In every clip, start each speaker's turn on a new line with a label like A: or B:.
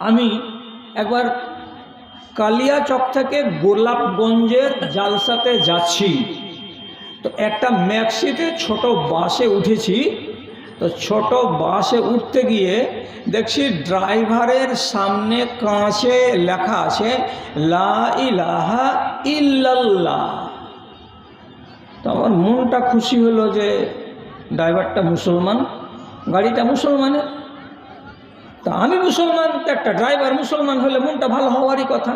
A: আমি একবার কালিয়াচক থেকে গোলাপগঞ্জের জালসাতে যাচ্ছি। তো একটা ম্যাক্সিতে ছোট বাসে উঠেছি। তো ছোট বাসে উঠতে গিয়ে দেখছি ড্রাইভারের সামনে কাঁচে লেখা আছে, লা ইলাহা ইল্লাল্লাহ। তো আমার মনটা খুশি হলো যে ড্রাইভারটা মুসলমান, গাড়িটা মুসলমানের। তা আমি মুসলমান একটা ড্রাইভার মুসলমান হলে মনটা ভালো হওয়ারই কথা।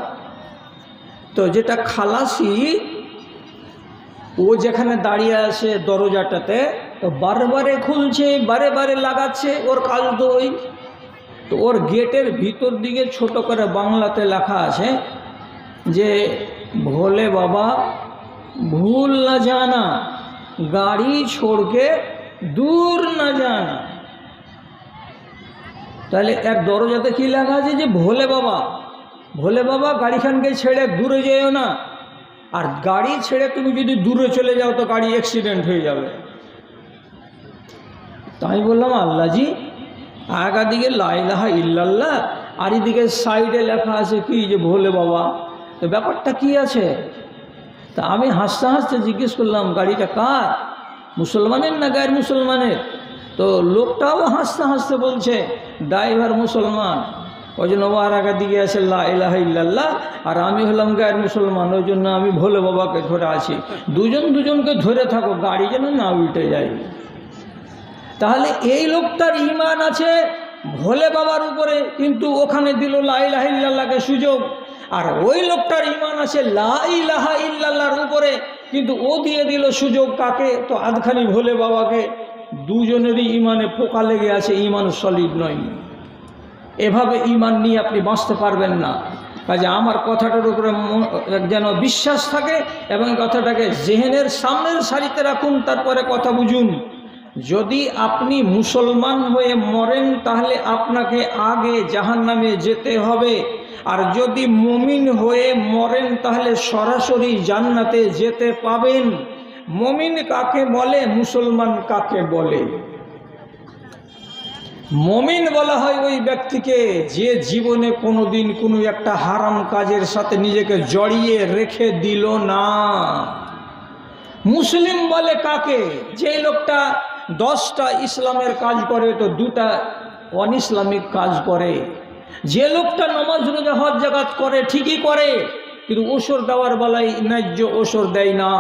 A: তো যেটা খালাসি, ও যেখানে দাঁড়িয়ে আছে দরজাটাতে, তো বারে খুলছে বারে বারে লাগাচ্ছে, ওর কাজ তো ওই। তো ওর গেটের ভিতর দিকে ছোট করে বাংলাতে লেখা আছে যে, ভোলে বাবা, ভুল না জানা, গাড়ি ছোড়কে দূর না জানা। তাহলে এক দরজাতে কি লেখা আছে যে, ভোলে বাবা ভোলে বাবা, গাড়িখানকে ছেড়ে দূরে যেও না। আর গাড়ি ছেড়ে তুমি যদি দূরে চলে যাও, তো গাড়ি অ্যাক্সিডেন্ট হয়ে যাবে। তাই বললাম, আল্লাহজি দিকে লাইলাহা ইল্লাল্লাহ, আর এদিকে সাইডে লেখা আছে কি যে, ভোলে বাবা? তো ব্যাপারটা কি আছে? তা আমি হাসতে হাসতে জিজ্ঞেস করলাম, গাড়িটা কার? মুসলমানের না গায়ের মুসলমানের? তো লোকটাও হাসতে হাসতে বলছে, ড্রাইভার মুসলমান। ওই জন্য ও আর আগা দিকে আছে, লা ইলাহা ইল্লাল্লাহ। আর আমি হলাম গায়ের মুসলমান, ওই জন্য আমি ভোলে বাবাকে ধরে আছি। দুজন দুজনকে ধরে থাকো, গাড়ি যেন না উল্টে যায়। তাহলে এই লোকটার ইমান আছে ভোলে বাবার উপরে, কিন্তু ওখানে দিল লাইলাহিল্লাহকে সুযোগ। আর ওই লোকটার ইমান আছে লাইলাহা ইল্লাল্লাহর উপরে, কিন্তু ও দিয়ে দিল সুযোগ কাকে? তো আধখানি ভোলে বাবাকে। দুজনেরই ইমানে পোকা লেগে আছে, ইমান সলিড নয়। এভাবে ইমান নিয়ে আপনি বাঁচতে পারবেন না। কাজে আমার কথাটার উপরে যেন বিশ্বাস থাকে এবং কথাটাকে জেহেনের সামনের সারিতে রাখুন, তারপরে কথা বুঝুন। যদি আপনি মুসলমান হয়ে মরেন, তাহলে আপনাকে আগে জাহান নামে যেতে হবে। আর যদি মমিন হয়ে মরেন, তাহলে সরাসরি জান্নাতে যেতে পাবেন। মমিন কাকে বলে, মুসলমান কাকে বলে? মমিন বলা হয় ওই ব্যক্তিকে যে জীবনে কোনো দিন কোনো একটা হারাম কাজের সাথে নিজেকে জড়িয়ে রেখে দিল না। মুসলিম বলে কাকে? যে লোকটা দশটা ইসলামের কাজ করে, তো দুটা অন ইসলামিক কাজ করে। যে লোকটা নমাজ রোজা হজ জাগাত করে, ঠিকই করে। কিন্তু ওসর দেওয়ার বেলায় ন্যায্য ওসর দেয় না।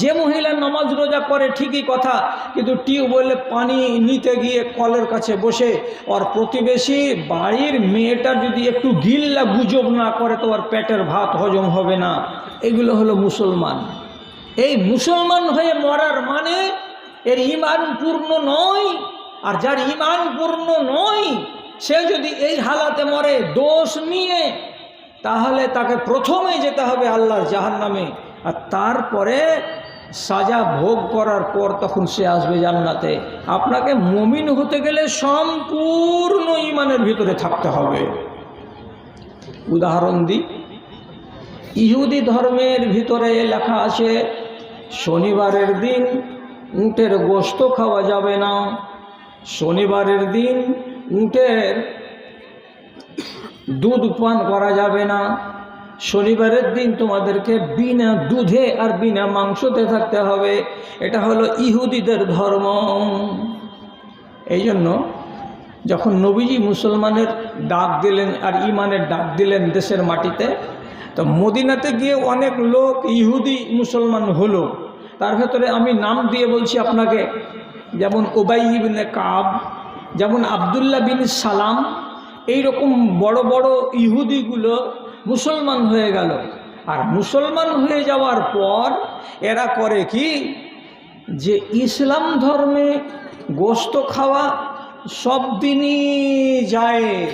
A: যে মহিলা নমাজ রোজা করে ঠিকই কথা, কিন্তু টিউবওয়েলে পানি নিতে গিয়ে কলের কাছে বসে ওর প্রতিবেশী বাড়ির মেয়েটা যদি একটু গিল্লা গুজব না করে, তো ওর পেটের ভাত হজম হবে না। এগুলো হলো মুসলমান। এই মুসলমান হয়ে মরার মানে এর ইমান পূর্ণ নয়, আর যার ইমান পূর্ণ নয়, সে যদি এই হালাতে মরে, দোষ নিয়ে তাহলে তাকে প্রথমে যেতে হবে আল্লাহর জাহান নামে আর তারপরে সাজা ভোগ করার পর তখন সে আসবে জান্নাতে। আপনাকে মমিন হতে গেলে সম্পূর্ণ ইমানের ভিতরে থাকতে হবে। উদাহরণ দিই। ইহুদি ধর্মের ভিতরে লেখা আছে, শনিবারের দিন উটের গোস্ত খাওয়া যাবে না। শনিবারের দিন উটের দুধ পান করা যাবে না। শনিবারের দিন তোমাদেরকে বিনা দুধে আর বিনা মাংসতে থাকতে হবে। এটা হলো ইহুদিদের ধর্ম। এই জন্য যখন নবীজি মুসলমানের ডাক দিলেন আর ইমানের ডাক দিলেন দেশের মাটিতে, তো মদিনাতে গিয়ে অনেক লোক ইহুদি মুসলমান হলো। তার ভেতরে আমি নাম দিয়ে বলছি আপনাকে, যেমন ওবাই বিন কাব, যেমন আবদুল্লাহ বিন সালাম এই রকম বড় বড় ইহুদিগুলো মুসলমান হয়ে গেল। আর মুসলমান হয়ে যাওয়ার পর এরা করে কি? যে ইসলাম ধর্মে গোস্ত খাওয়া সব দিনই যায়।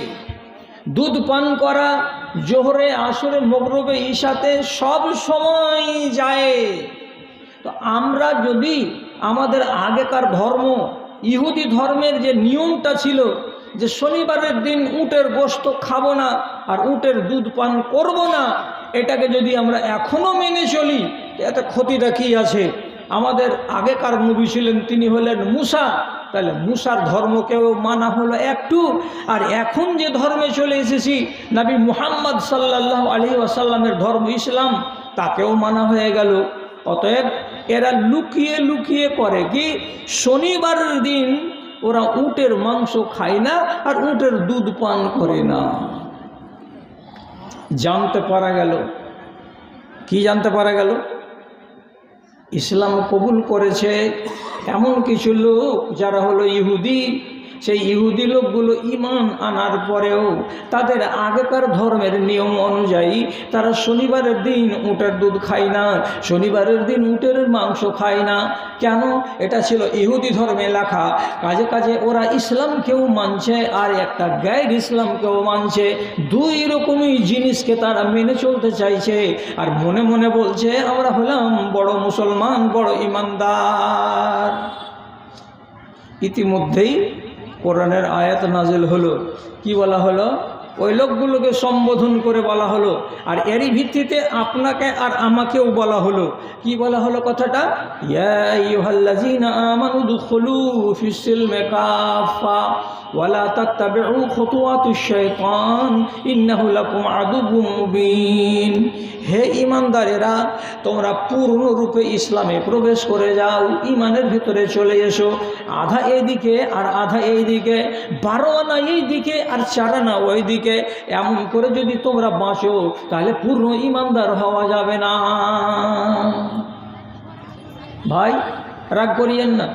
A: দুধ পান করা, জোহরে, আসরে, মগরবে, ঈশাতে সব সময় যায়। তো আমরা যদি আমাদের আগেকার ধর্ম, ইহুদি ধর্মের যে নিয়মটা ছিল যে শনিবারের দিন উটের গোস্ত খাব না আর উটের দুধ পান করব না, এটাকে যদি আমরা এখনও মেনে চলি এতে ক্ষতিটা কী আছে? আমাদের আগেকার নবী ছিলেন, তিনি হলেন মুসা। তাহলে মুসার ধর্মকেও মানা হলো একটু। আর এখন যে ধর্মে চলে এসেছি, নবী মুহাম্মদ সাল্লাহ আলী আসাল্লামের ধর্ম ইসলাম, তাকেও মানা হয়ে গেল। অতএব এরা লুকিয়ে লুকিয়ে করে কি, শনিবারের দিন ওরা উটের মাংস খায় না আর উটের দুধ পান করে না। জানতে পারা গেল। কি জানতে পারা গেল? ইসলাম কবুল করেছে এমন কিছু লোক যারা হলো ইহুদি। সেই ইহুদি লোকগুলো ইমান আনার পরেও তাদের আগেকার ধর্মের নিয়ম অনুযায়ী তারা শনিবারের দিন উটের দুধ খায় না, শনিবারের দিন উটের মাংস খায় না। কেন? এটা ছিল ইহুদি ধর্মে লেখা। কাজে কাজে ওরা ইসলামকেও মানছে আর একটা গ্যার ইসলামকেও মানছে। দুই রকমই জিনিসকে তারা মেনে চলতে চাইছে। আর মনে মনে বলছে, আমরা হলাম বড় মুসলমান, বড় ইমানদার। ইতিমধ্যেই কোরআনের আয়াত নাজিল হলো। কি বলা হলো? ওই লোকগুলোকে সম্বোধন করে বলা হলো। আর এরই ভিত্তিতে আপনাকে আর আমাকেও বলা হলো। কি বলা হলো কথাটা? ইয়া আইয়ুহাল্লাযীনা আমানু দুখুলু ফিসিল মেকাফা কাফা ওয়ালা তাত্তাবিউ খুতুওয়াতিশ শাইতান, ইন্নাহু লাকুম আদুব্বুম মুবিন। হে ইমানদারেরা তোমরা পূর্ণরূপে ইসলামে প্রবেশ করে যাও ইমানের ভিতরে চলে এসো। আধা এইদিকে আর আধা এই দিকে বারো আনা এই দিকে আর চার আনা ওই দিকে এমন করে যদি তোমরা বাঁচো, তাহলে পূর্ণ ইমানদার হওয়া যাবে না। ভাই, রাগ করিয়েন না।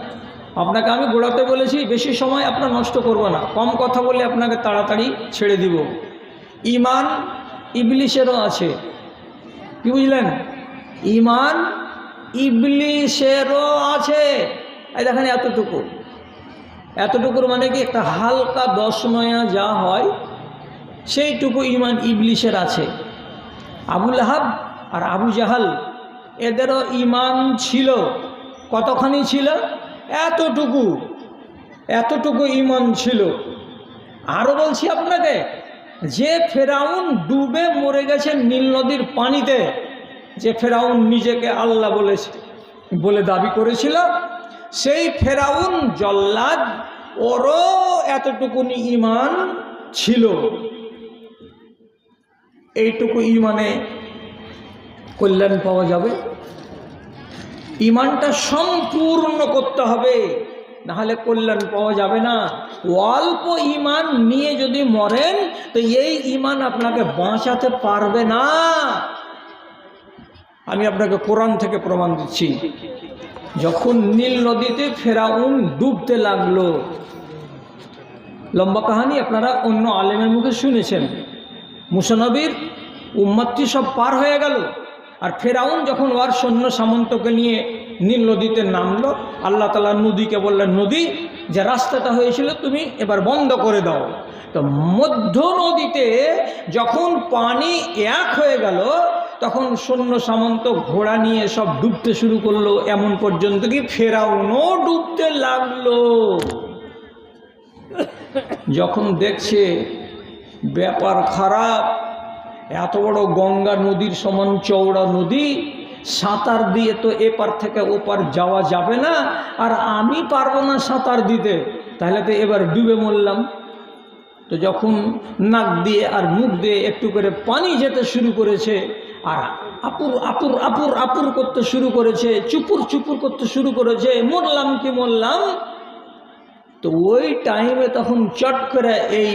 A: আপনাকে আমি গোড়াতে বলেছি, বেশি সময় আপনার নষ্ট করব না। কম কথা বলে আপনাকে তাড়াতাড়ি ছেড়ে দিব। ইমান ইবলিশেরও আছে। কি বুঝলেন? ইমান ইবলিশেরও আছে। এই দেখেন এতটুকু। এতটুকুর মানে কি, একটা হালকা দশ নয়া যা হয়, সেইটুকু ইমান ইবলিশের আছে। আবুল আহাব আর আবু জাহাল, এদেরও ইমান ছিল। কতখানি ছিল? এতটুকু এতটুকু ইমান ছিল। আরও বলছি আপনাকে, যে ফেরাউন ডুবে মরে গেছে নীল নদীর পানিতে, যে ফেরাউন নিজেকে আল্লাহ বলেছে বলে দাবি করেছিল, সেই ফেরাউন জল্লাদ ওরও এতটুকুনি ইমান ছিল। এইটুকু ইমানে কল্যাণ পাওয়া যাবে। ইমানটা সম্পূর্ণ করতে হবে। নাহলে কল্যাণ পাওয়া যাবে না। অল্প ইমান নিয়ে যদি মরেন, তো এই ইমান আপনাকে বাঁচাতে পারবে না। আমি আপনাকে কোরআন থেকে প্রমাণ দিচ্ছি। যখন নীল নদীতে ফেরাউন ডুবতে লাগল, লম্বা কাহানি আপনারা অন্য আলেমের মুখে শুনেছেন। মুসানবীর উম্মাত্তি সব পার হয়ে গেল। আর ফেরাউন যখন ওর সৈন্য সামন্তকে নিয়ে নীল নদীতে নামলো, আল্লাহ তালা নদীকে বললেন, নদী, যে রাস্তাটা হয়েছিল তুমি এবার বন্ধ করে দাও। তো মধ্য নদীতে যখন পানি এক হয়ে গেল, তখন সৈন্য সামন্ত ঘোড়া নিয়ে সব ডুবতে শুরু করল। এমন পর্যন্ত কি ফেরাউনও ডুবতে লাগল। যখন দেখছে ব্যাপার খারাপ এত বড় গঙ্গা নদীর সমান চওড়া নদী, সাঁতার দিয়ে তো এপার থেকে ওপার যাওয়া যাবে না, আর আমি পারব না সাঁতার দিতে। তাহলে তো এবার ডুবে মরলাম। তো যখন নাক দিয়ে আর মুখ দিয়ে একটু করে পানি যেতে শুরু করেছে, আর আপুর আপুর আপুর আপুর করতে শুরু করেছে, চুপুর চুপুর করতে শুরু করেছে, মরলাম কি মরলাম? তো ওই টাইমে তখন চট করে এই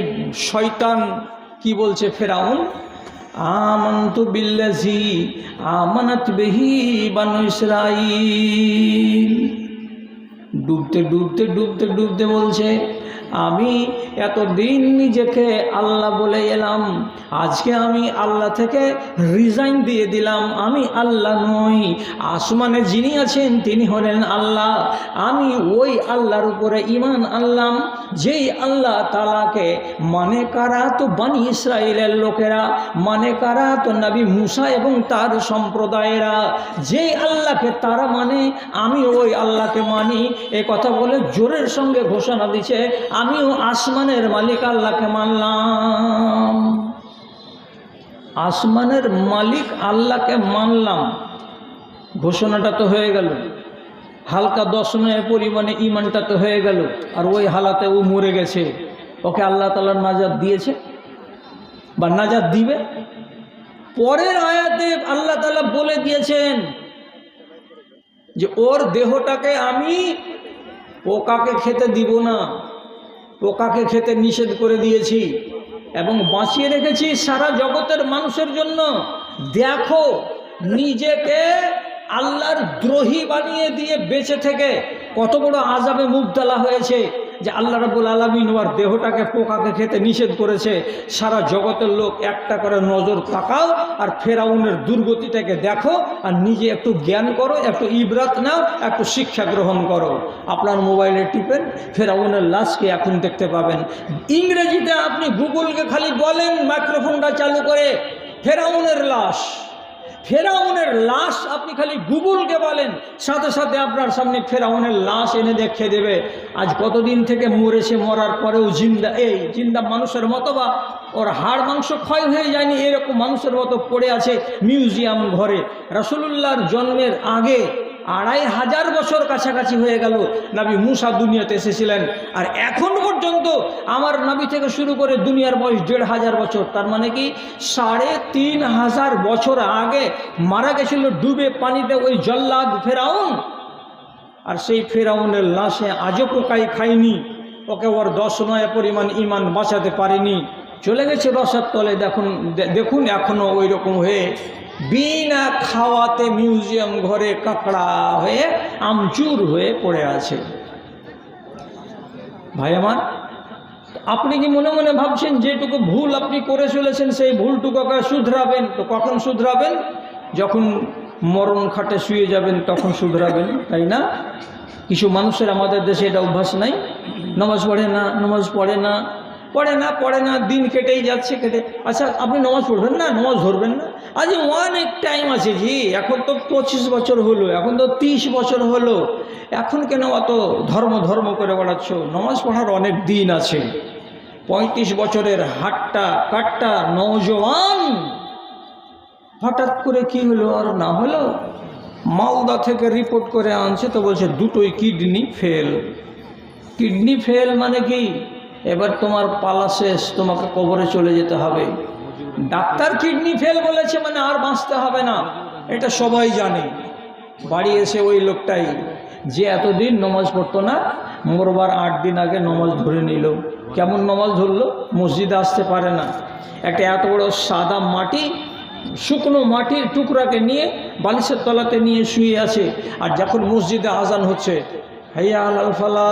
A: শয়তান কি বলছে, ফেরাউন? আমন্ত বিল্লাজি আমানত বেহি বানু ইসরাইল ডুবতে ডুবতে ডুবতে ডুবতে বলছে, আমি এতদিন নিজেকে আল্লাহ বলে এলাম, আজকে আমি আল্লাহ থেকে রিজাইন দিয়ে দিলাম, আমি আল্লাহ নই। আসমানে যিনি আছেন তিনি হলেন আল্লাহ। আমি ওই আল্লাহর উপরে ইমান আনলাম যেই আল্লাহ তালাকে মানে কারা? তো বানি ইসরায়েলের লোকেরা। মানে কারা? তো নবী মুসা এবং তার সম্প্রদায়েরা। যেই আল্লাহকে তারা মানে আমি ওই আল্লাহকে মানি। এ কথা বলে জোরের সঙ্গে ঘোষণা দিচ্ছে আমিও আসমানের মালিক আল্লাহকে মানলাম। আসমানের মালিক আল্লাহকে মানলাম। ঘোষণাটা তো হয়ে গেল। হালকা দশ নয় পরিমাণে ইমানটা তো হয়ে গেল, আর ওই হালাতে ও মরে গেছে। ওকে আল্লাহ তালার নাজাদ দিয়েছে বা নাজাদ দিবে। পরের আয়াতে আল্লাহ তালা বলে দিয়েছেন যে, ওর দেহটাকে আমি পোকাকে খেতে দিব না, পোকাকে খেতে নিষেধ করে দিয়েছি এবং বাঁচিয়ে রেখেছি সারা জগতের মানুষের জন্য। দেখো, নিজেকে আল্লাহর দ্রোহী বানিয়ে দিয়ে বেঁচে থেকে কত বড় আজাবে মুবতলা হয়েছে যে আল্লাহ রাবুল আলমিন ওর দেহটাকে পোকাকে খেতে নিষেধ করেছে। সারা জগতের লোক একটা করে নজর তাকাও আর ফেরাউনের দুর্গতিটাকে দেখো আর নিজে একটু জ্ঞান করো, একটু ইবরাত নাও, একটু শিক্ষা গ্রহণ করো। আপনার মোবাইলে টিপেন, ফেরাউনের লাশকে এখন দেখতে পাবেন। ইংরেজিতে আপনি গুগলকে খালি বলেন, মাইক্রোফোনটা চালু করে, ফেরাউনের লাশ। ফেরাউনের লাশ আপনি খালি গুগলকে বলেন, সাথে সাথে আপনার সামনে ফেরাউনের লাশ এনে দেখে দেবে। আজ কতদিন থেকে মরেছে মরার পরেও জিন্দা, এই জিন্দা মানুষের মতো বা, ওর হাড় মাংস ক্ষয় হয়ে যায়নি, এরকম মানুষের মতো পড়ে আছে মিউজিয়াম ঘরে। রাসুলুল্লাহর জন্মের আগে আড়াই হাজার বছর কাছাকাছি হয়ে গেল, নাবি মুসা দুনিয়াতে এসেছিলেন। আর এখন পর্যন্ত আমার নাবি থেকে শুরু করে দুনিয়ার বয়স দেড় হাজার বছর, তার মানে কি সাড়ে তিন হাজার বছর আগে মারা গেছিল ডুবে পানিতে ওই জল্লাদ ফেরাউন। আর সেই ফেরাউনের লাশে আজও পোকাই খায়নি, ওকে ওর দশ নয় পরিমাণ ইমান বাঁচাতে পারেনি। চলে গেছে রসার তলে, দেখুন দেখুন এখনও ওই রকম হয়ে বিনা খাওয়াতে মিউজিয়াম ঘরে কাঁকড়া হয়ে আমচুর হয়ে পড়ে আছে। ভাই আমার আপনি কি মনে মনে ভাবছেন যেটুকু ভুল আপনি করে চলেছেন, সেই ভুলটুকু শুধরাবেন? তো কখন শুধরাবেন? যখন মরণ খাটে শুয়ে যাবেন, তখন শুধরাবেন, তাই না? কিছু মানুষের আমাদের দেশে এটা অভ্যাস নাই। নামাজ পড়ে না, নামাজ পড়ে না পড়ে না পড়ে না, দিন কেটেই যাচ্ছে, কেটে। আচ্ছা আপনি নামাজ পড়বেন না? নামাজ ধরবেন না? আজ অনেক টাইম আছে জি, এখন তো পঁচিশ বছর হলো, এখন তো তিরিশ বছর হলো। এখন কেন অত ধর্ম ধর্ম করে বেড়াচ্ছ? নামাজ পড়ার অনেক দিন আছে। পঁয়ত্রিশ বছরের হাটটা, কাটটা নৌজওয়ান হঠাৎ করে কি হলো আর না হলো? মালদা থেকে রিপোর্ট করে আনছে, তো বলছে দুটোই কিডনি ফেল কিডনি ফেল মানে কি? এবার তোমার পালা শেষ, তোমাকে কবরে চলে যেতে হবে। ডাক্তার কিডনি ফেল বলেছে মানে আর বাঁচতে হবে না। এটা সবাই জানে। বাড়ি এসে ওই লোকটাই যে এতদিন নমাজ পড়তো না মরবার আট দিন আগে নমাজ ধরে নিল। কেমন নমাজ ধরলো? মসজিদে আসতে পারে না। একটা এত বড় সাদা মাটি, শুকনো মাটির টুকরাকে নিয়ে, বালিশের তলাতে নিয়ে শুয়ে আছে। আর যখন মসজিদে আজান হচ্ছে, হাইয়া আল ফালা।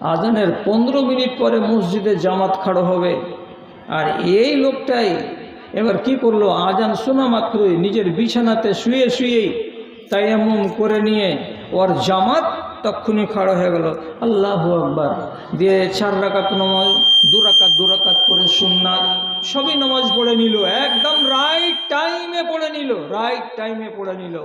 A: আজানের পনেরো মিনিট পরে মসজিদে জামাত খাড়ো হবে। আর এই লোকটাই এবার কি করল? আজান শোনা মাত্রই নিজের বিছানাতে শুয়ে শুয়েই তাই এমন করে নিয়ে ওর জামাত তক্ষুনি খাড়ো হয়ে গেল। আল্লাহ আকবার। দিয়ে চার রাকাত নমাজ, দু রাকাত দু রাকাত করে সুন্নাত, সবই নমাজ পড়ে নিল। একদম রাইট টাইমে পড়ে নিল। রাইট টাইমে পড়ে নিল।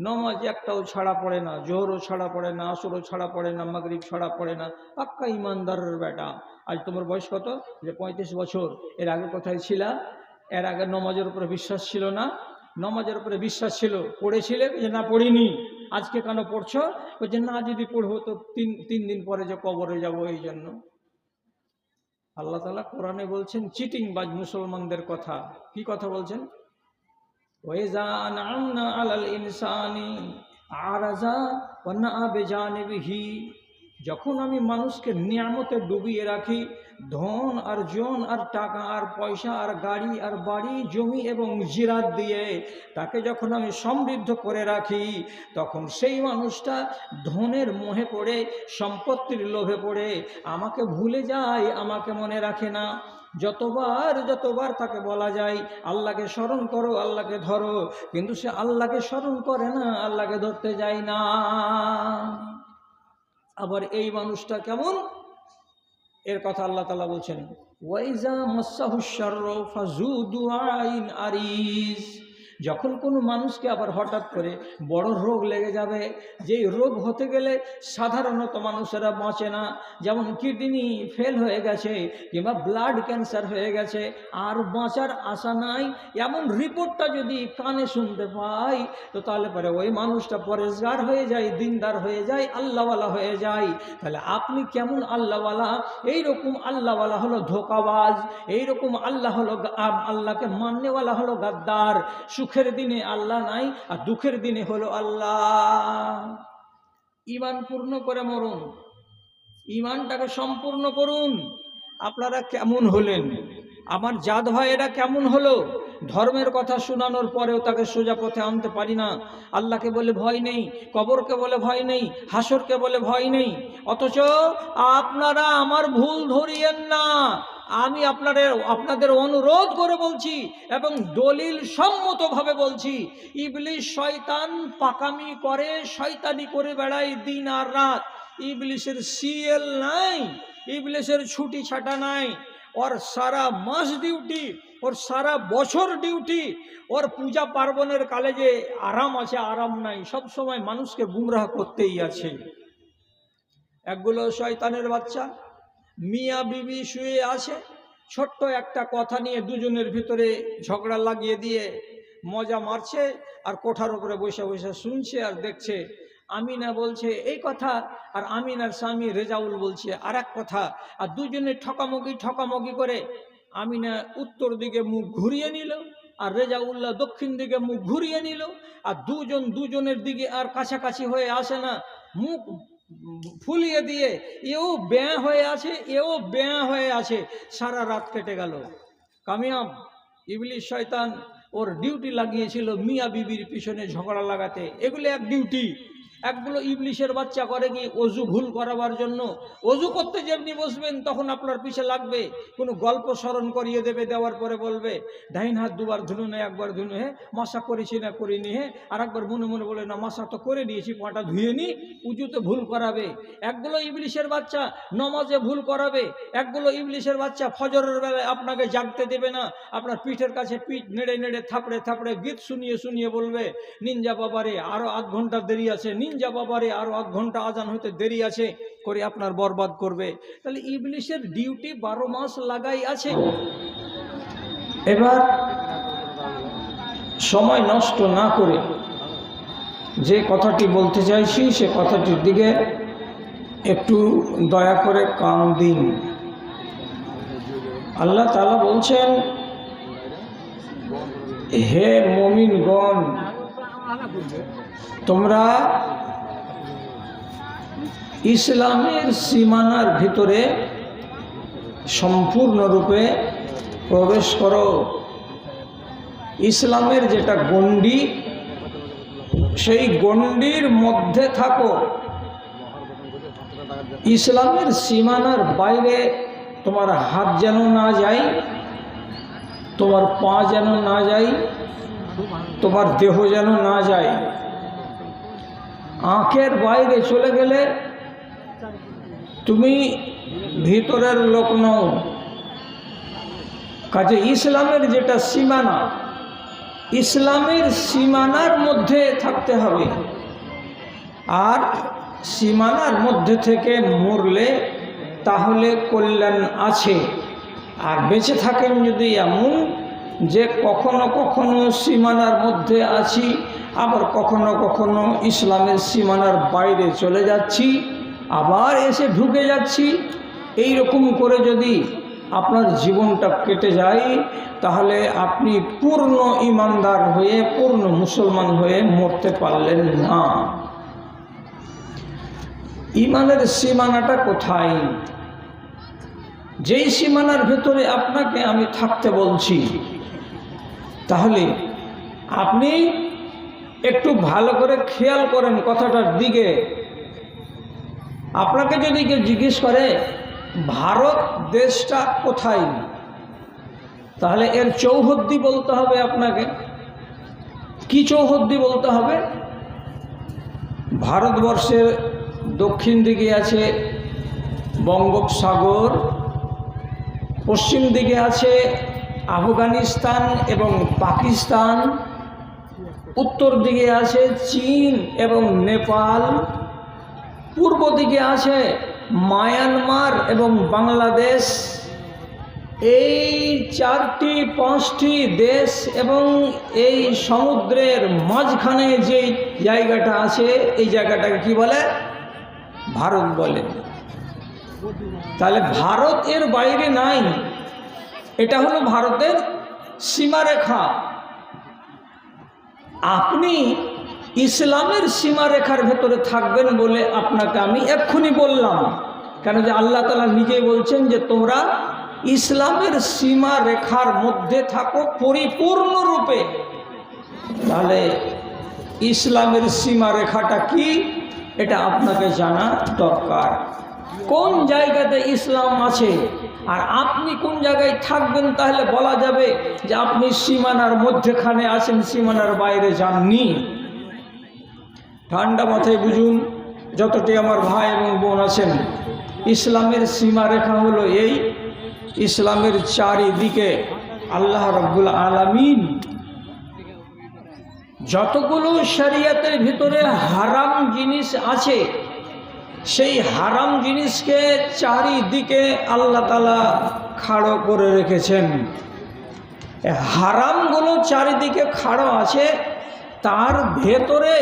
A: নমাজ একটাও ছাড়া পড়ে না, জোহরও ছাড়া পড়ে না, আসরও ছাড়া পড়ে না, মাগরিব ছাড়া পড়ে না। পাক্কা ইমানদারের বেটা। আজ তোমার বয়স কত? যে পঁয়ত্রিশ বছর। এর আগে কোথায় ছিলা। এর আগে নমাজের উপরে বিশ্বাস ছিল না। নমাজের উপরে বিশ্বাস ছিল। পড়েছিলে? যে না, পড়িনি। আজকে কেন পড়ছো? বলছে, না, যদি পড়ব তো তিন তিন দিন পরে যে কবরে যাব এই জন্য। আল্লাহ তালা কোরআনে বলছেন চিটিং বাজ মুসলমানদের কথা। কি কথা বলছেন? وإذا أنعمنا على الإنسان أعرض ونأى بجانبه যখন আমি মানুষকে নিয়ামতে ডুবিয়ে রাখি ধন আর জন আর টাকা আর পয়সা আর গাড়ি আর বাড়ি জমি এবং জিরাত দিয়ে তাকে যখন আমি সমৃদ্ধ করে রাখি তখন সেই মানুষটা ধনের মোহে পড়ে সম্পত্তির লোভে পড়ে আমাকে ভুলে যায় আমাকে মনে রাখে না যতবার যতবার তাকে বলা যায়, আল্লাহকে স্মরণ করো, আল্লাহকে ধরো, কিন্তু সে আল্লাহকে স্মরণ করে না, আল্লাহকে ধরতে যায় না। আবার এই মানুষটা কেমন? এর কথা আল্লাহ তালা বলছেন, ওয়াইজা মসাহুসার ফাজু দুআইন আরিস যখন কোনো মানুষকে আবার হঠাৎ করে বড় রোগ লেগে যাবে, যেই রোগ হতে গেলে সাধারণত মানুষেরা বাঁচে না। যেমন কিডনি ফেল হয়ে গেছে কিংবা ব্লাড ক্যান্সার হয়ে গেছে, আর বাঁচার আশা নাই। এমন রিপোর্টটা যদি কানে শুনতে পাই, তো তাহলে পরে ওই মানুষটা পরেশগার হয়ে যায়, দিনদার হয়ে যায়, আল্লাহওয়ালা হয়ে যায়। তাহলে আপনি কেমন আল্লাহওয়ালা? এইরকম আল্লাহওয়ালা হলো ধোকাবাজ, এইরকম আল্লাহ হলো আল্লাহকে মাননেওয়ালা হলো গাদ্দার। সুখের দিনে আল্লাহ নাই আর দুঃখের দিনে হলো আল্লাহ। ইমান পূর্ণ করে মরুন। ইমানটাকে সম্পূর্ণ করুন। আপনারা কেমন হলেন? আমার জাত এরা কেমন হলো? ধর্মের কথা শোনানোর পরেও তাকে সোজা পথে আনতে পারি না। আল্লাহকে বলে ভয় নেই, কবরকে বলে ভয় নেই, হাসরকে বলে ভয় নেই। অথচ আপনারা আমার ভুল ধরিয়েন না। আমি আপনাদের আপনাদের অনুরোধ করে বলছি এবং দলিল সম্মতভাবে বলছি ইবলিশ শয়তান পাকামি করে, শয়তানি করে বেড়ায় দিন আর রাত। ইবলিশের সিএল নাই ইবলিশের ছুটি ছাটা নাই। ওর সারা মাস ডিউটি, ওর সারা বছর ডিউটি, ওর পূজা পার্বণের কালে যে আরাম আছে, আরাম নাই। সব সময় মানুষকে গুমরাহ করতেই আছে। একগুলো শয়তানের বাচ্চা মিয়া বিবি শুয়ে আছে ছোট্ট একটা কথা নিয়ে দুজনের ভিতরে ঝগড়া লাগিয়ে দিয়ে মজা মারছে আর কোঠার উপরে বসে বসে শুনছে আর দেখছে, আমিনা বলছে, এই কথা। আর আমিনার স্বামী রেজাউল বলছে আর এক কথা। আর দুজনে ঠকামকি ঠকামকি করে আমিনা উত্তর দিকে মুখ ঘুরিয়ে নিল আর রেজাউল্লাহ দক্ষিণ দিকে মুখ ঘুরিয়ে নিল আর দুজন দুজনের দিকে আর কাছাকাছি হয়ে আসে না। মুখ ফুলিয়ে দিয়ে, এও ব্যাঁ হয়ে আছে, এও ব্যাঁ হয়ে আছে। সারা রাত কেটে গেল। কামিয়াব ইবলিশ শয়তান ওর ডিউটি লাগিয়েছিল মিয়া বিবির পিছনে ঝগড়া লাগাতে। এগুলো এক ডিউটি। একগুলো ইবলিশের বাচ্চা করে কি অজু ভুল করাবার জন্য? অজু করতে যেমনি বসবেন, তখন আপনার পিছে লাগবে। কোনো গল্প স্মরণ করিয়ে দেবে, দেওয়ার পরে বলবে ডাইন হাত দুবার ধুনু না, একবার ধুনু হে মশা করেছি না করিনি হে। আর একবার মনে মনে বলে, না, মশা তো করে নিয়েছি পাটা ধুয়ে নি, উজুতে ভুল করাবে। একগুলো ইবলিশের বাচ্চা নমাজে ভুল করাবে। একগুলো ইবলিশের বাচ্চা ফজরের বেলায় আপনাকে জাগতে দেবে না। আপনার পিঠের কাছে পিঠ নেড়ে নেড়ে থাপড়ে থাপড়ে গীত শুনিয়ে শুনিয়ে বলবে, নিনজা বাবারে আরও আধ ঘণ্টা দেরি আছে নিনজা বাবারে আরও আধ ঘণ্টা আজান হতে দেরি আছে, করে আপনার বরবাদ করবে। তাহলে ইবলিশের ডিউটি বারো মাস লাগাই আছে। এবার সময় নষ্ট না করে যে কথাটি বলতে চাইছি, সে কথাটির দিকে একটু দয়া করে কান দিন। আল্লাহ তালা বলছেন, হে মমিনগণ তোমরা ইসলামের সীমানার ভিতরে সম্পূর্ণরূপে প্রবেশ করো। ইসলামের যেটা গণ্ডি, সেই গণ্ডির মধ্যে থাকো। ইসলামের সীমানার বাইরে তোমার হাত যেন না যায়, তোমার পা যেন না যায় তোমার দেহ যেন না যায়। আঁখের বাইরে চলে গেলে তুমি ভিতরের লোক নও। কাজে ইসলামের যেটা সীমানা, ইসলামের সীমানার মধ্যে থাকতে হবে। আর সীমানার মধ্যে থেকে মরলে তাহলে কল্যাণ আছে। আর বেঁচে থাকেন যদি এমন যে কখনো কখনো সীমানার মধ্যে আছি, আবার কখনো কখনো ইসলামের সীমানার বাইরে চলে যাচ্ছি, আবার এসে ঢুকে যাচ্ছি। এই রকম করে যদি আপনার জীবনটা কেটে যায়, তাহলে আপনি পূর্ণ ইমানদার হয়ে, পূর্ণ মুসলমান হয়ে মরতে পারলেন না। ইমানের সীমানাটা কোথায়? যেই সীমানার ভেতরে আপনাকে আমি থাকতে বলছি তাহলে আপনি একটু ভালো করে খেয়াল করেন কথাটার দিকে। আপনাকে যদি কেউ জিজ্ঞেস করে, ভারত দেশটা কোথায়? তাহলে এর চৌহদ্দি বলতে হবে আপনাকে। কি চৌহদ্দি বলতে হবে? ভারতবর্ষের দক্ষিণ দিকে আছে বঙ্গোপসাগর, পশ্চিম দিকে আছে আফগানিস্তান এবং পাকিস্তান, উত্তর দিকে আছে চীন এবং নেপাল, পূর্ব দিকে আছে মায়ানমার এবং বাংলাদেশ। এই চারটি, পাঁচটি দেশ এবং এই সমুদ্রের মাঝখানে যে জায়গাটা আছে, এই জায়গাটাকে কি বলে? ভারত বলে। তাহলে ভারত এর বাইরে নাই। এটা হলো ভারতের সীমারেখা। আপনি ইসলামের সীমারেখার ভেতরে থাকবেন বলে আপনাকে আমি এক্ষুনি বললাম। কেন যে আল্লাহ তালা নিজেই বলছেন যে তোমরা ইসলামের সীমা রেখার মধ্যে থাকো পরিপূর্ণরূপে। তাহলে ইসলামের সীমা রেখাটা কি? এটা আপনাকে জানা দরকার। কোন জায়গাতে ইসলাম আছে? আর আপনি কোন জায়গায় থাকবেন তাহলে বলা যাবে যে আপনি সীমানার মধ্যেখানে আছেন, সীমানার বাইরে যাননি। ঠান্ডা মাথায় বুঝুন, যতটি আমার ভাই এবং বোন আছেন, ইসলামের সীমারেখা হলো এই, ইসলামের চারিদিকে আল্লাহ রব্বুল আলমিন যতগুলো শরিয়াতের ভিতরে হারাম জিনিস আছে সেই হারাম জিনিসকে চারিদিকে আল্লাহ তালা খাড়ো করে রেখেছেন। হারামগুলো চারিদিকে খাড়ো আছে, তার ভেতরে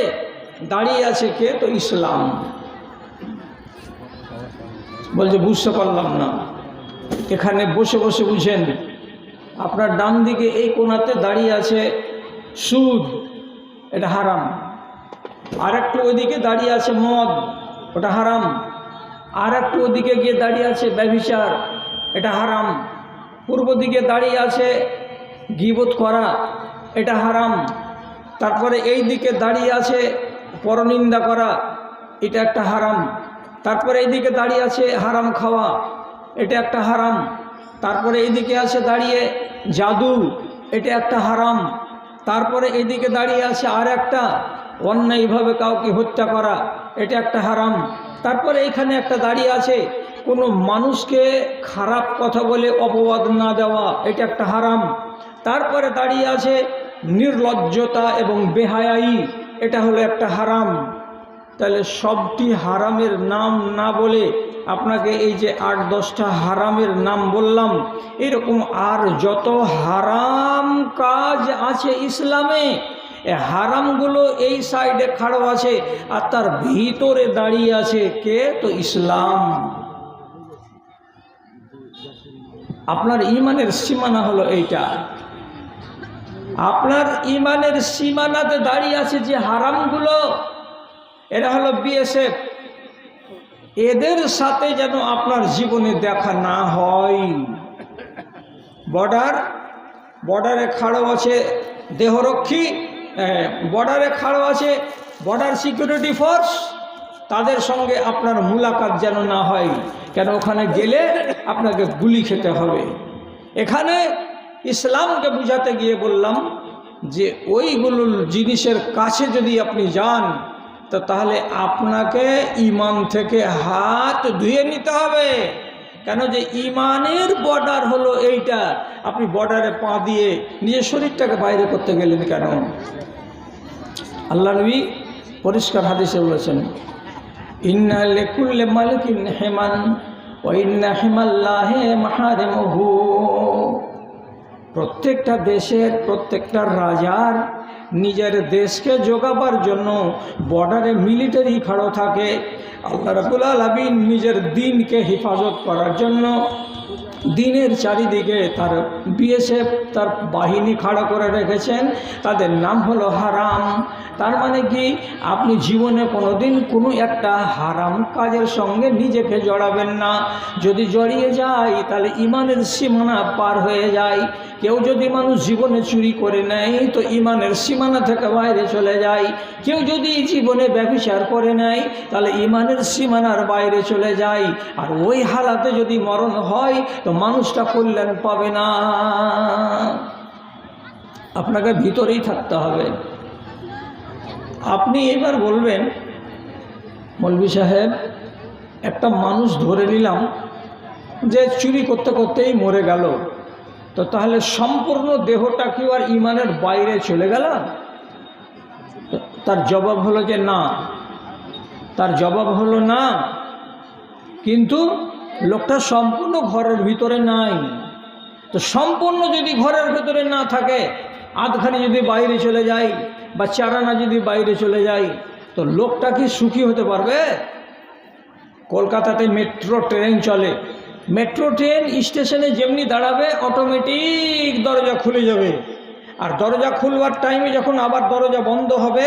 A: দাঁড়িয়ে আছে কে? তো ইসলাম। বলছে, বুঝতে পারলাম না। এখানে বসে বসে বুঝেন, আপনার ডান দিকে এই কোনাতে দাঁড়িয়ে আছে সুদ, এটা হারাম। আর একটু ওইদিকে দাঁড়িয়ে আছে মদ। ওটা হারাম। আর একটু ওদিকে গিয়ে দাঁড়িয়ে আছে ব্যভিচার, এটা হারাম। পূর্ব দিকে দাঁড়িয়ে আছে গিবোধ করা, এটা হারাম। তারপরে এই দিকে দাঁড়িয়ে আছে পরনিন্দা করা, এটা একটা হারাম। তারপরে এইদিকে দাঁড়িয়ে আছে হারাম খাওয়া, এটা একটা হারাম। তারপরে এইদিকে আছে দাঁড়িয়ে জাদু, এটা একটা হারাম। তারপরে এইদিকে দাঁড়িয়ে আছে আর একটা অন্যায়ভাবে কাউকে হত্যা করা। এটা একটা হারাম। তারপরে এখানে একটা দাঁড়িয়ে আছে, কোনো মানুষকে খারাপ কথা বলে অপবাদ না দেওয়া, এটা একটা হারাম। তারপরে দাঁড়িয়ে আছে নির্লজ্জতা এবং বেহায়াই, এটা হলো একটা হারাম। তাহলে সবটি হারামের নাম না বলে আপনাকে এই যে আট দশটা হারামের নাম বললাম, এরকম আর যত হারাম কাজ আছে ইসলামে হারামগুলো এই সাইডে খাড়ো আছে আর তার ভিতরে দাঁড়িয়ে আছে কে? তো ইসলাম। আপনার ইমানের সীমানা হলো এইটা। আপনার ইমানের সীমানাতে দাঁড়িয়ে আছে যে হারামগুলো, এরা হলো বিএসএফ। এদের সাথে যেন আপনার জীবনে দেখা না হয়। বর্ডার, বর্ডারে খাড়ো আছে দেহরক্ষী। বর্ডারে খাড়ো আছে বর্ডার সিকিউরিটি ফোর্স তাদের সঙ্গে আপনার মুলাকাত যেন না হয়, কেন ওখানে গেলে আপনাকে গুলি খেতে হবে। এখানে ইসলামকে বুঝাতে গিয়ে বললাম যে, ওইগুলো জিনিসের কাছে যদি আপনি যান, তো তাহলে আপনাকে ইমান থেকে হাত ধুয়ে নিতে হবে। কেন যে ইমানের বর্ডার হলো এইটা? আপনি বর্ডারে পা দিয়ে নিজের শরীরটাকে বাইরে করতে গেলেন কেন? আল্লাহ নবী পরিষ্কার হাদিসে বলেছেন, ইন্না লেকুল্লে মালিকিন হেমান ও ইন্না হেমাল্লাহে মাহারেমহু। প্রত্যেকটা দেশের প্রত্যেকটা রাজার নিজের দেশকে যোগাবার জন্য বর্ডারে মিলিটারি খাড়ো থাকে। আল্লাহ রাবুল আলমিন নিজের দিনকে হেফাজত করার জন্য দিনের চারিদিকে তার বিএসএফ, তার বাহিনী খাড়া করে রেখেছেন। তাদের নাম হলো হারাম। তার মানে কি? আপনি জীবনে কোনো দিন কোনো একটা হারাম কাজের সঙ্গে নিজেকে জড়াবেন না। যদি জড়িয়ে যায়, তাহলে ইমানের সীমানা পার হয়ে যায়। কেউ যদি মানুষ জীবনে চুরি করে নেয়, তো ইমানের সীমানা থেকে বাইরে চলে যায়। কেউ যদি জীবনে ব্যবচার করে নেয়, তাহলে ইমানের সীমানার বাইরে চলে যায়। আর ওই হালাতে যদি মরণ হয়, তো মানুষটা কল্যাণ পাবে না। আপনাকে ভিতরেই থাকতে হবে। আপনি এবার বলবেন, মৌলভী সাহেব, একটা মানুষ ধরে নিলাম যে চুরি করতে করতেই মরে গেল। তো তাহলে সম্পূর্ণ দেহটা কি আর ইমানের বাইরে চলে গেল? তার জবাব হলো যে না। তার জবাব হলো না। কিন্তু লোকটা সম্পূর্ণ ঘরের ভিতরে নাই। তো সম্পূর্ণ যদি ঘরের ভিতরে না থাকে, আধখানি যদি বাইরে চলে যায় বা চারানা যদি বাইরে চলে যায়, তো লোকটা কি সুখী হতে পারবে? কলকাতাতে মেট্রো ট্রেন চলে। মেট্রো ট্রেন স্টেশনে যেমনি দাঁড়াবে অটোমেটিক দরজা খুলে যাবে। আর দরজা খুলবার টাইমে যখন আবার দরজা বন্ধ হবে,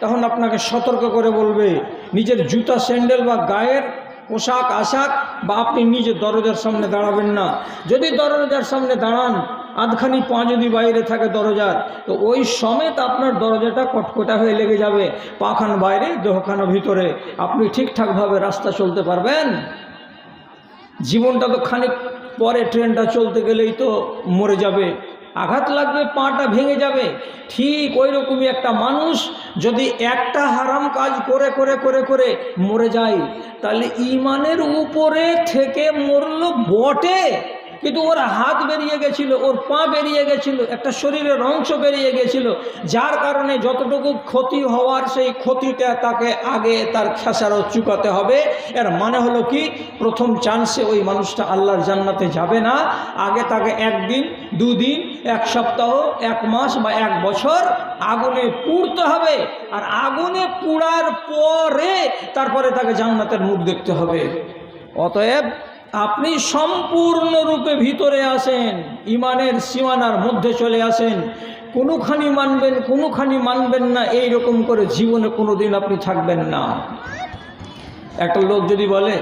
A: তখন আপনাকে সতর্ক করে বলবে, নিজের জুতা, স্যান্ডেল বা গায়ের পোশাক, আশাক, বা আপনি নিজে দরজার সামনে দাঁড়াবেন না। যদি দরজার সামনে দাঁড়ান, আধখানি পা যদি বাইরে থাকে দরজার, তো ওই সমেত আপনার দরজাটা কটকটা হয়ে লেগে যাবে, পাখান বাইরে, দেহখানা ভিতরে। আপনি ঠিকঠাকভাবে রাস্তা চলতে পারবেন। জীবনটা তো খানিক পরে ট্রেনটা চলতে গেলেই তো মরে যাবে। আঘাত লাগবে, পাটা ভেঙে যাবে। ঠিক ওই রকমই একটা মানুষ যদি একটা হারাম কাজ করে করে করে করে মরে যায়, তাহলে ইমানের উপরে থেকে মরল বটে। কিন্তু ওর হাত বেরিয়ে গেছিল, ওর পা বেরিয়ে গেছিল, একটা শরীরের অংশ বেরিয়ে গেছিল, যার কারণে যতটুকু ক্ষতি হওয়ার সেই ক্ষতিটা তাকে আগে তার খেসারত চুকাতে হবে। এর মানে হলো কি? প্রথম চান্সে ওই মানুষটা আল্লাহর জান্নাতে যাবে না। আগে তাকে একদিন, দুদিন, এক সপ্তাহ, এক মাস বা এক বছর আগুনে পুড়তে হবে। আর আগুনে পুড়ার পরে তারপরে তাকে জান্নাতের মুখ দেখতে হবে। অতএব আপনি সম্পূর্ণরূপে ভিতরে আসেন, ইমানের সীমানার মধ্যে চলে আসেন। কোনোখানি মানবেন কোনোখানি মানবেন না এই রকম করে জীবনে কোনো দিন আপনি থাকবেন না। একটা লোক যদি বলে,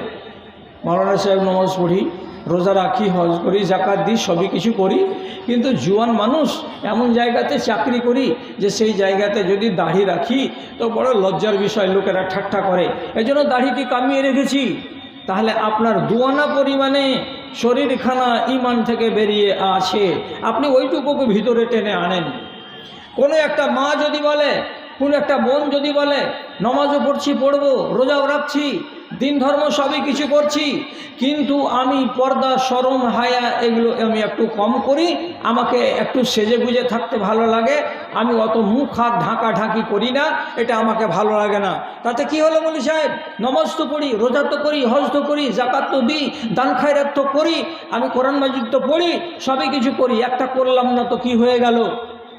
A: মৌলানা সাহেব নমাজ পড়ি, রোজা রাখি, হজ করি জাকাত দিই, সবই কিছু করি, কিন্তু জুয়ান মানুষ এমন জায়গাতে চাকরি করি যে সেই জায়গাতে যদি দাড়ি রাখি, তো বড় লজ্জার বিষয়, লোকেরা ঠাট্টা করে। এই জন্য দাড়িটি কামিয়ে রেখেছি। তাহলে আপনার দুয়ানা পরিমাণে শরীরখানা ইমান থেকে বেরিয়ে আসে। আপনি ওইটুকুকে ভিতরে টেনে আনেন। কোনো একটা মা যদি বলে, কোনো একটা বোন যদি বলে, নমাজও পড়ছি, পড়ব, রোজাও রাখছি দিন ধর্ম সবই কিছু করছি, কিন্তু আমি পর্দা, সরম, হায়া, এগুলো আমি একটু কম করি, আমাকে একটু সেজে গুজে থাকতে ভালো লাগে, আমি অত মুখ হাত ঢাকা ঢাকি করি না, এটা আমাকে ভালো লাগে না। তাতে কি হলো মলি সাহেব? নমাজ তো পড়ি, রোজা তো করি, হজ তো করি, জাকাত তো দিই, দান খায়রাত তো করি, আমি কোরআন মাজিদ তো পড়ি, সবই কিছু করি, একটা করলাম না তো কি হয়ে গেল?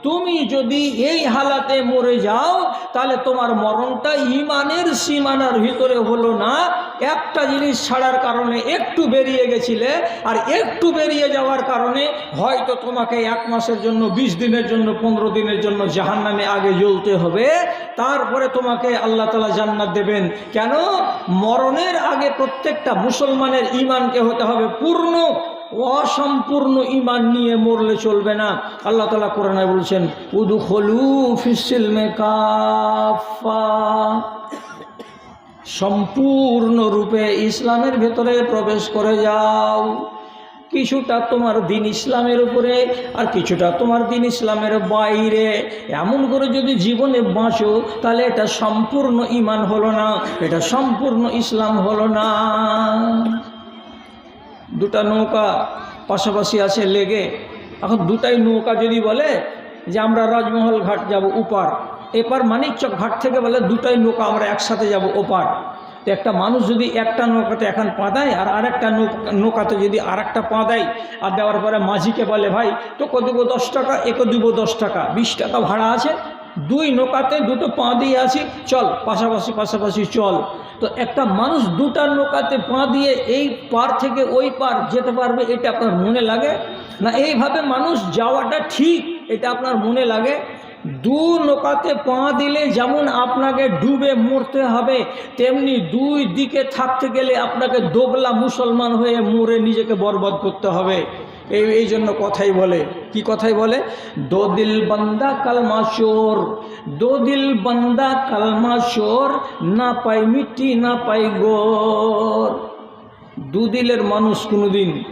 A: তুমি যদি এই হালাতে মরে যাও, তাহলে তোমার মরণটা ইমানের সীমানার ভিতরে হলো না। একটা জিনিস ছাড়ার কারণে একটু বেরিয়ে গেছিলে, আর একটু বেরিয়ে যাওয়ার কারণে হয়তো তোমাকে এক মাসের জন্য ২০ দিনের জন্য, পনেরো দিনের জন্য জাহান্নামে আগে জ্বলতে হবে। তারপরে তোমাকে আল্লাহ তালা জান্নাত দেবেন। কেন? মরণের আগে প্রত্যেকটা মুসলমানের ইমানকে হতে হবে পূর্ণ। অসম্পূর্ণ ইমান নিয়ে মরলে চলবে না। আল্লাহ তালা কোরআনায় বলছেন উদু খলু ফিসিল কাফা সম্পূর্ণরূপে ইসলামের ভেতরে প্রবেশ করে যাও। কিছুটা তোমার দিন ইসলামের উপরে আর কিছুটা তোমার দিন ইসলামের বাইরে। এমন করে যদি জীবনে বাঁচো, তাহলে এটা সম্পূর্ণ ইমান হলো না, এটা সম্পূর্ণ ইসলাম হলো না। দুটা নৌকা পাশাপাশি আছে লেগে। এখন দুটাই নৌকা যদি বলে যে আমরা রাজমহল ঘাট যাব উপার এপার মানিকচক ঘাট থেকে বলে দুটাই নৌকা আমরা একসাথে যাব ওপার। তো একটা মানুষ যদি একটা নৌকাতে এখন পা দেয় আর আরেকটা নৌকা- নৌকাতে যদি আর একটা পা দেয় আর দেওয়ার পরে মাঝিকে বলে, ভাই তোকে দেবো দশ টাকা, একে দেবো দশ টাকা, বিশ টাকা ভাড়া আছে দুই নৌকাতে দুটো পা দিয়ে আছি চল, পাশাপাশি পাশাপাশি চল। তো একটা মানুষ দুটা নৌকাতে পা দিয়ে এই পার থেকে ওই পার যেতে পারবে, এটা আপনার মনে লাগে? না, এইভাবে মানুষ যাওয়াটা ঠিক, এটা আপনার মনে লাগে? দু নৌকাতে পা দিলে যেমন আপনাকে ডুবে মরতে হবে, তেমনি দুই দিকে থাকতে গেলে আপনাকে দোগলা মুসলমান হয়ে মরে নিজেকে বরবাদ করতে হবে। এই এই জন্য কথাই বলে। কি কথাই বলে? দো দিল বান্দা কালমা চোর। দো দিল বান্দা কালমা চোর, না পাই মিটি, না পাই গোর। দুদিলের মানুষ কোনোদিন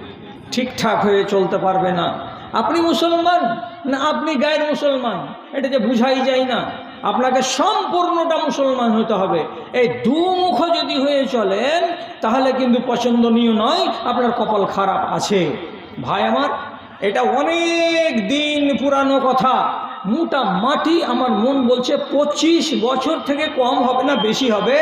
A: ঠিকঠাক হয়ে চলতে পারবে না। আপনি মুসলমান না আপনি গায়ের মুসলমান? এটা যে বুঝাই যায় না। আপনাকে সম্পূর্ণটা মুসলমান হতে হবে। এই দুমুখ যদি হয়ে চলেন, তাহলে কিন্তু পছন্দনীয় নয়, আপনার কপাল খারাপ আছে। ভাই আমার, এটা অনেক দিন পুরানো কথা। মোটা মাটি আমার মন বলছে পঁচিশ বছর থেকে কম হবে না, বেশি হবে।